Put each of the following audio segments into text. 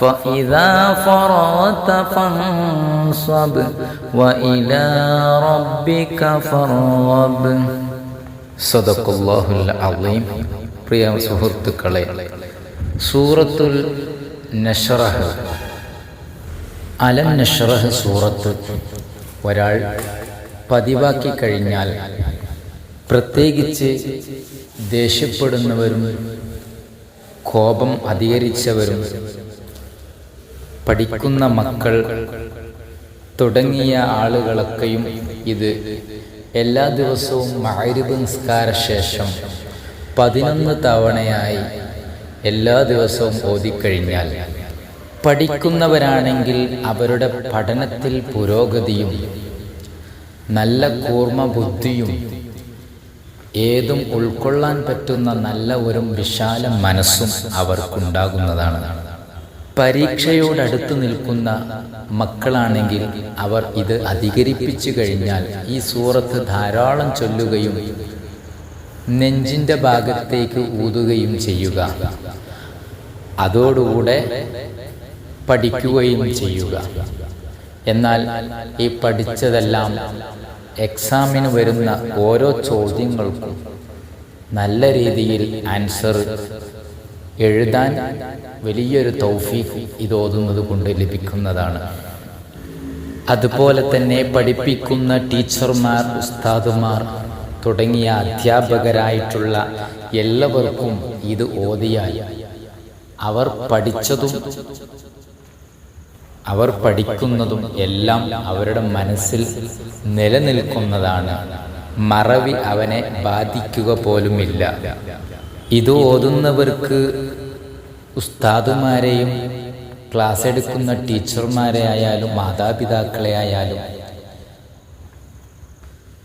فإذا فرغت فانصب وإلى ربك فارغب صدق الله العظيم പ്രിയ സുഹൃത്തുക്കളെ സൂറത്തുൽ നഷറഹ് അലം നഷറഹ് സൂറത്ത് ഒരാൾ പതിവാക്കി കഴിഞ്ഞാൽ പ്രത്യേകിച്ച് ദേഷ്യപ്പെടുന്നവരും കോപം അധികരിച്ചവരും പഠിക്കുന്ന മക്കൾ തുടങ്ങിയ ആളുകളൊക്കെയും ഇത് എല്ലാ ദിവസവും മഹരിബ് നിസ്കാര ശേഷം പതിനൊന്ന് തവണയായി എല്ലാ ദിവസവും ഓതിക്കഴിഞ്ഞാൽ പഠിക്കുന്നവരാണെങ്കിൽ അവരുടെ പഠനത്തിൽ പുരോഗതിയും നല്ല കൂർമ്മ ബുദ്ധിയും ഏതും ഉൾക്കൊള്ളാൻ പറ്റുന്ന നല്ല ഒരു വിശാല മനസ്സും അവർക്കുണ്ടാകുന്നതാണ്. പരീക്ഷയോടടുത്ത് നിൽക്കുന്ന മക്കളാണെങ്കിൽ അവർ ഇത് അധികരിപ്പിച്ചു കഴിഞ്ഞാൽ ഈ സൂറത്ത് ധാരാളം ചൊല്ലുകയും നെഞ്ചിന്റെ ഭാഗത്തേക്ക് ഊതുകയും ചെയ്യുക. അതോടുകൂടെ പഠിക്കുകയും ചെയ്യുക. എന്നാൽ ഈ പഠിച്ചതെല്ലാം എക്സാമിന് വരുന്ന ഓരോ ചോദ്യങ്ങൾക്കും നല്ല രീതിയിൽ ആൻസർ എഴുതാൻ വലിയൊരു തൗഫീഖ് ഇത് ഓതുന്നത് കൊണ്ട് ലഭിക്കുന്നതാണ്. അതുപോലെ തന്നെ പഠിപ്പിക്കുന്ന ടീച്ചർമാർ ഉസ്താദുമാർ തുടങ്ങിയ അധ്യാപകരായിട്ടുള്ള എല്ലാവർക്കും ഇത് ഓതിയാൽ അവർ പഠിച്ചതും അവർ പഠിക്കുന്നതും എല്ലാം അവരുടെ മനസ്സിൽ നിലനിൽക്കുന്നതാണ്. മറവി അവനെ ബാധിക്കുക പോലുമില്ല. ഇത് ഓതുന്നവർക്ക് ഉസ്താദുമാരെയും ക്ലാസ് എടുക്കുന്ന ടീച്ചർമാരെ ആയാലും മാതാപിതാക്കളെ ആയാലും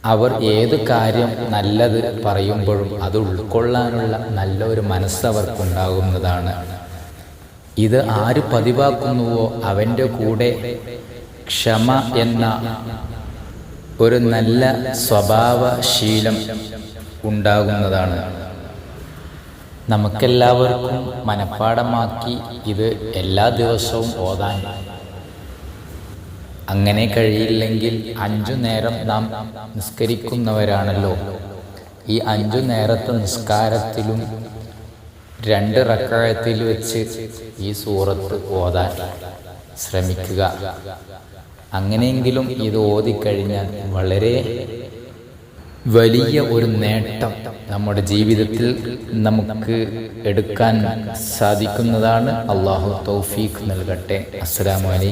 അവർ ഏത് കാര്യം നല്ലത് പറയുമ്പോഴും അത് ഉൾക്കൊള്ളാനുള്ള നല്ല ഒരു മനസ്സ് അവർക്കുണ്ടാകുന്നതാണ് ഇത് ആര് പതിവാക്കുന്നുവോ അവന്റെ കൂടെ ക്ഷമ എന്ന ഒരു നല്ല സ്വഭാവശീലം ഉണ്ടാകുന്നതാണ്. നമുക്കെല്ലാവർക്കും മനഃപ്പാടമാക്കി ഇത് എല്ലാ ദിവസവും ഓതാൻ. അങ്ങനെ കഴിയില്ലെങ്കിൽ അഞ്ചു നേരം നാം നിസ്കരിക്കുന്നവരാണല്ലോ. ഈ അഞ്ചു നേരത്തെ നിസ്കാരത്തിലും രണ്ട് റക്കായത്തിൽ വെച്ച് ഈ സൂറത്ത് ഓതാൻ ശ്രമിക്കുക. അങ്ങനെയെങ്കിലും ഇത് ഓതിക്കഴിഞ്ഞാൽ വളരെ വലിയ ഒരു നേട്ടം നമ്മുടെ ജീവിതത്തിൽ നമുക്ക് എടുക്കാൻ സാധിക്കുന്നതാണ്. അള്ളാഹു തൗഫീഖ് നൽകട്ടെ. അസ്സലാമു അലൈക്കും.